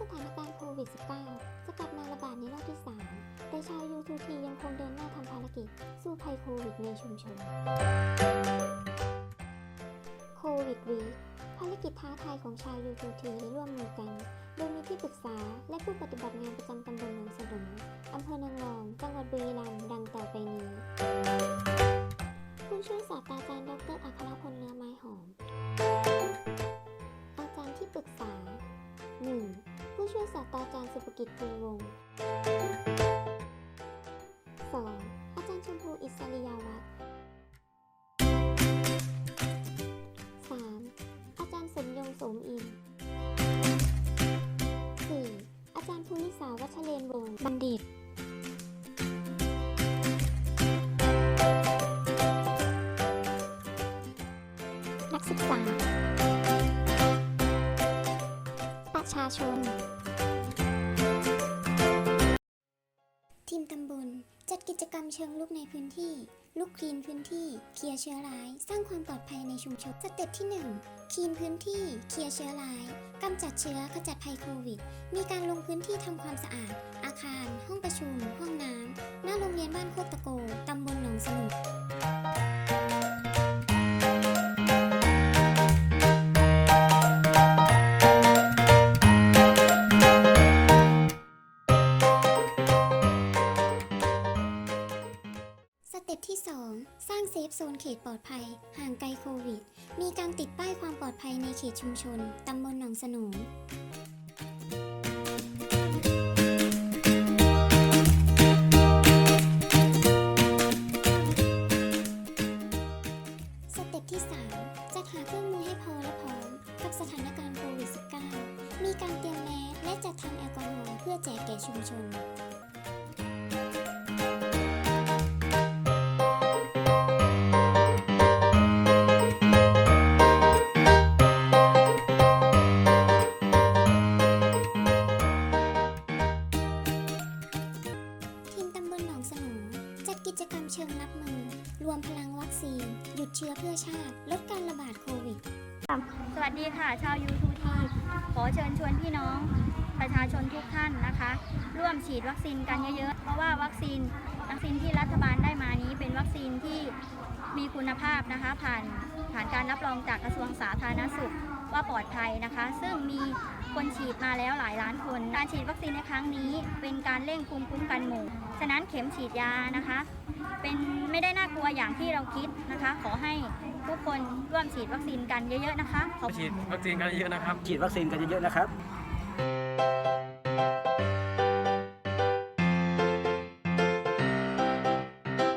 สถานการณ์โควิด -19 จะกลับมาระบาดในรอบที่ 3 แต่ชาวยูทูทียังคงเดินหน้าทำภารกิจ สู้ภัยโควิดในชุมชน โควิดวีภารกิจท้าทายของชาวยูทูทีร่วมมือกัน โดยมีที่ปรึกษาและผู้ปฏิบัติงานประจำตำบลหนองสนมอำเภอนางรอง จังหวัดบุรีรัมย์ดังต่อไปนี้ผู้ช่วยศาสตราจารย์ดรอัครพลเนื้อไม้หอม อาจารย์ที่ปรึกษา ผู้ช่วยศาสตราจารย์สุภกิจภูวงศ์ 2. อาจารย์ชมพูอิสริยาวัฒน์ 3. อาจารย์สมยงสมอิน 4. อาจารย์ภูริสาวัชเลนวงศ์บัณฑิตนักศึกษาาชน ทีมตำบล จัดกิจกรรมเชิงลุกในพื้นที่ ลุกคลีนพื้นที่ เคลียร์เชื้อร้าย สร้างความปลอดภัยในชุมชน สเต็ปที่ 1 คลีนพื้นที่ เคลียร์เชื้อร้าย กำจัดเชื้อขจัดภัยโควิด มีการลงพื้นที่ทำความสะอาด อาคาร ห้องประชุม ห้องน้ำ หน้าโรงเรียนบ้านโคกตะโก ตำบลหนองสนุก ที่ 2 สร้างเซฟโซนเขตปลอดภัย ห่างไกลโควิด มีการติดป้ายความปลอดภัยในเขตชุมชน ตำบลหนองสนมสเต็ปที่ 3 จัดหาเครื่องมือให้พอและพร้อม กับสถานการณ์โควิด -19 มีการเตรียมแมสและจัดทำแอลกอฮอล์เพื่อแจกแก่ชุมชน จกิจกรรมเชิงรับมือ รวมพลังวัคซีน หยุดเชื้อเพื่อชาติ ลดการระบาดโควิด สวัสดีค่ะ ชาวยูทูทีขอเชิญชวนพี่น้องประชาชนทุกท่านนะคะ ร่วมฉีดวัคซีนกันเยอะๆ เพราะว่าวัคซีนวัคซีนที่รัฐบาลได้มานี้เป็นวัคซีนที่มีคุณภาพนะคะ ผ่านผ่านการรับรองจากกระทรวงสาธารณสุข ว่าปลอดภัยนะคะ ซึ่งมีคนฉีดมาแล้วหลายล้านคน การฉีดวัคซีนในครั้งนี้ เป็นการเร่งภูมิคุ้มกันหมู่ ฉะนั้นเข็มฉีดยานะคะ เป็นไม่ได้น่ากลัวอย่างที่เราคิดนะคะ ขอให้ทุกคนร่วมฉีดวัคซีนกันเยอะๆนะคะขอบคุณฉีดวัคซีนกันเยอะๆนะครับ ฉีดวัคซีนกันเยอะๆนะครับ